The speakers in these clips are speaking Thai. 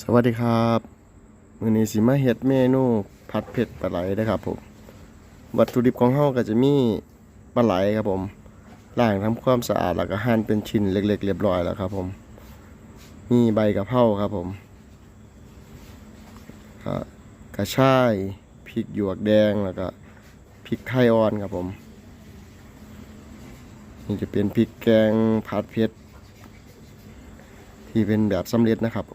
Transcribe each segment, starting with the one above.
สวัสดีครับมือนี้สิมาเฮ็ดเมนูผัดเผ็ดปลาไหลนะครับผม วัตถุดิบของเฮาก็จะมีปลาไหลครับผมล้างทำความสะอาดแล้วก็หั่นเป็นชิ้นเล็ก ๆ เรียบร้อยแล้วครับ ผม มีใบกะเพราครับผมก็กระชายพริกหยวกแดงแล้วก็พริกไทยอ่อนครับผมนี่จะเป็นพริกแกงผัดเผ็ดที่เป็นแบบสำเร็จนะครับ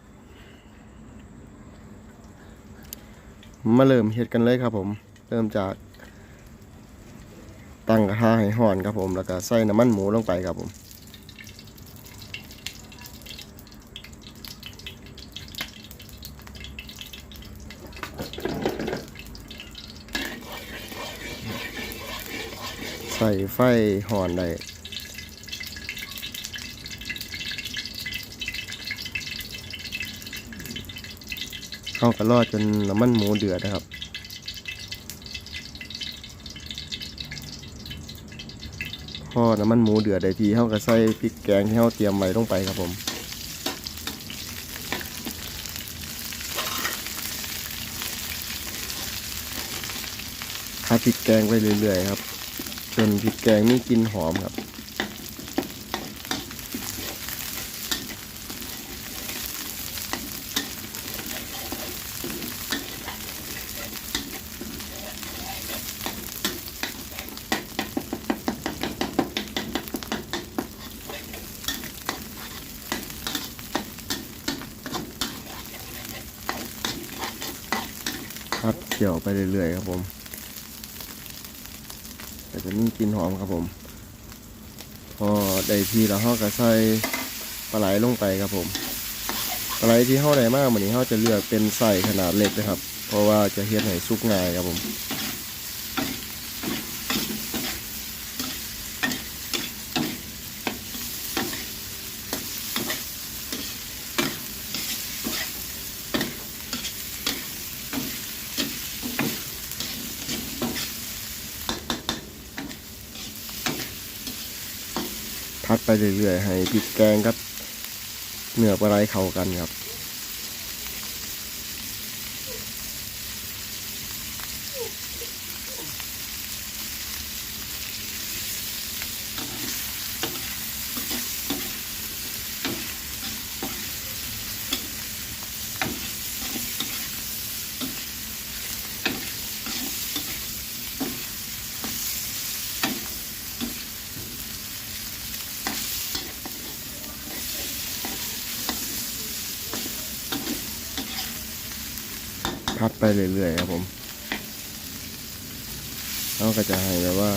มาเริ่มเฮ็ดกันเลยครับผม เริ่มจาก ตั้งกระทะให้ห่อนครับผม แล้วก็ใส่น้ำมันหมูลงไปครับผมใส่ไฟห่อนได้ เข้ากันรอดจนน้ำมันหมูเดือดนะครับพอน้ำมันหมูเดือดได้ทีเข้าก็ใส่พริกแกงที่เขาเตรียมไว้ลงไปครับผมผัดพริกแกงไปเรื่อยๆครับ จนพริกแกงมีกลิ่นหอมครับ เดี่ยวไปเรื่อยๆครับผม แต่จะมีกลิ่นหอมครับผม พอได้ทีแล้วเราก็ใส่ปลาไหลลงไปครับผมปลาไหลที่เฮาได้มากเหมือนนี้เฮาจะเลือกเป็นใส่ขนาดเล็กนะครับ เพราะว่าจะเฮ็ดให้สุกง่ายครับผม พัดไปเรื่อยๆ ให้พริกแกงกับเนื้อปลาไหลเข้ากันครับ พัดไปเรื่อยๆครับผมเราก็จะให้แบบว่า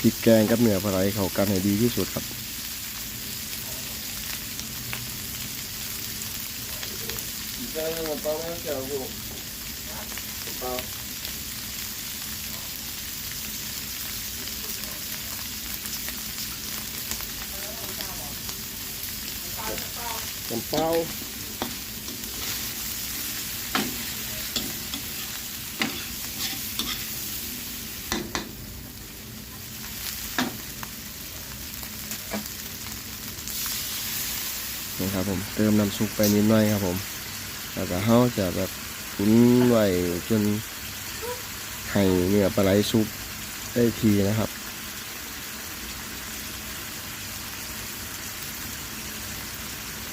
พริกแกงกับเนื้อปลาไหลเข้ากันให้ดีที่สุดครับน้ำเปล่านี่ครับผม เติมน้ำซุปไปนิดหน่อยครับผม แล้วก็เฮาจะแบบคุ้นไว้จนให้เนื้อปลาไหลซุปได้ทีนะครับ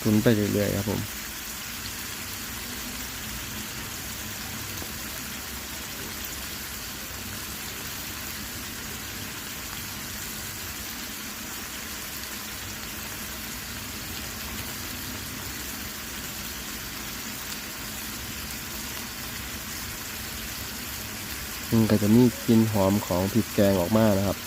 คุนไปเรื่อยๆครับผม มันก็จะมีกลิ่นหอมของพริกแกงออกมานะครับ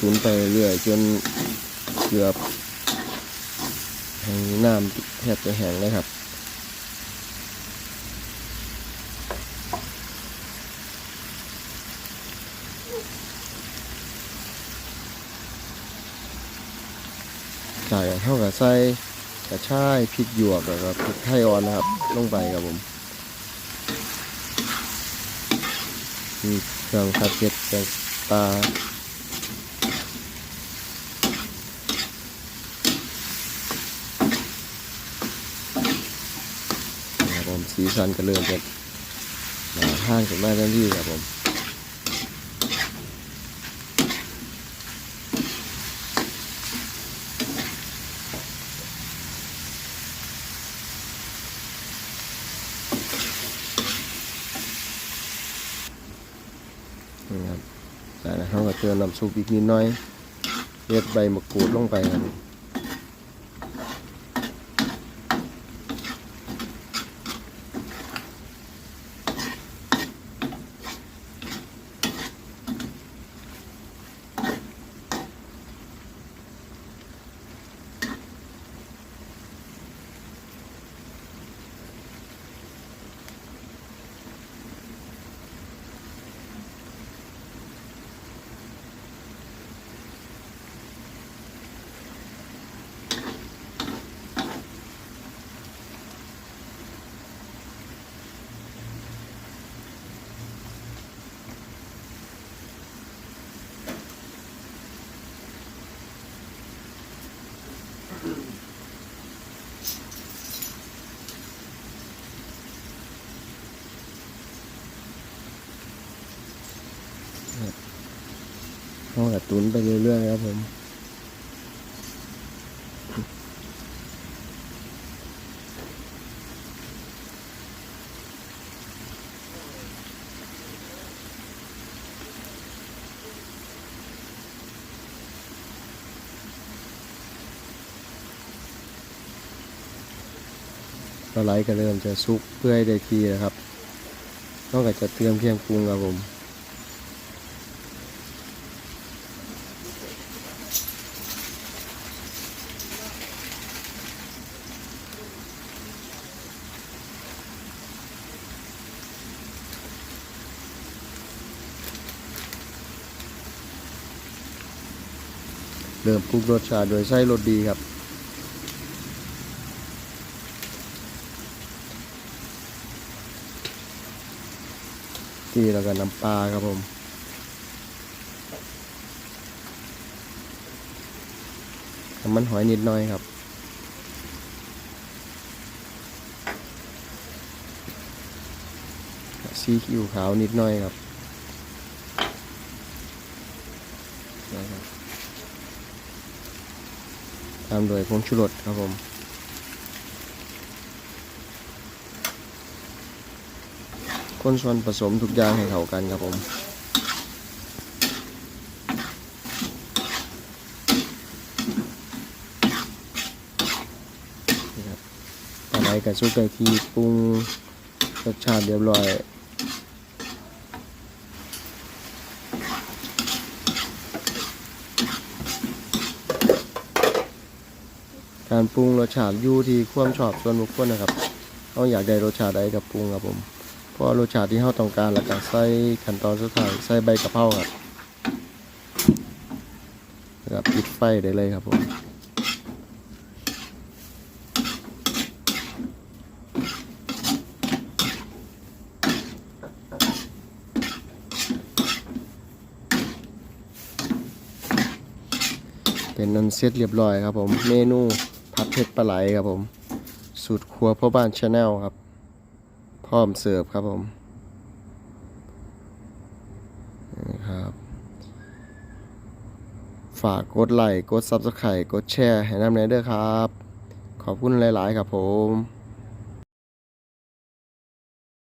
ตุนไปเรื่อยจนเกือบให้งน้ำแทบจะแห้งเลยครับจากเท่ากับใส่กระชายพริกหยวกแล้วก็พริกไทยอ่อนนะครับ ลงไปครับผมมีเครื่องผัดเผ็ดแกงปลาครับ ผมสีสันก็เริ่มจะหนาห้างขึ้นมาทันทีครับผมนี่ครับจากนั้นเราก็เติมน้ำซุปอีกนิดหน้อยเล็ดใบมะกรูดลงไปครับ เราก็ตุนไปเรื่อยๆครับผมปลาไหลก็เริ่มจะสุกเพื่อให้ได้ทีแล้วครับนอกจากจะเตรียมเครื่องปรุงครับผม เริ่มปรุงรสชาติโดยใส่รสดีครับ ที่แล้วก็น้ำปลาครับผมน้ำมันหอยนิดหน่อยครับซีอิ๊วขาวนิดหน่อยครับ ตามโดยผงชูรสครับผมคนส่วนผสมทุกอย่างให้เข้ากันครับผมนี่ครับปลาไหลกับซุปไก่ที่ปรุงรสชาติเรียบร้อย การปรุงรสชาติอยู่ที่ความชอบส่วนบุคคลนะครับเราอยากได้รสชาติใดกับปรุงครับผมเพราะรสชาติที่เราต้องการแล้วก็ใส่ขั้นตอนสุดท้ายใส่ใบกะเพราครับแล้วก็ปิดไฟได้เลยครับผมเป็นนันเสร็จเรียบร้อยครับผม เมนู ผัดเผ็ดปลาไหลครับผม สูตรครัวพ่อบ้านชาแนลครับ พร้อมเสิร์ฟครับผมนี่ครับฝากกดไลค์กด Subscribe กดแชร์ให้น้ำเนเด้อครับ ขอบคุณหลาย ๆ ครับผม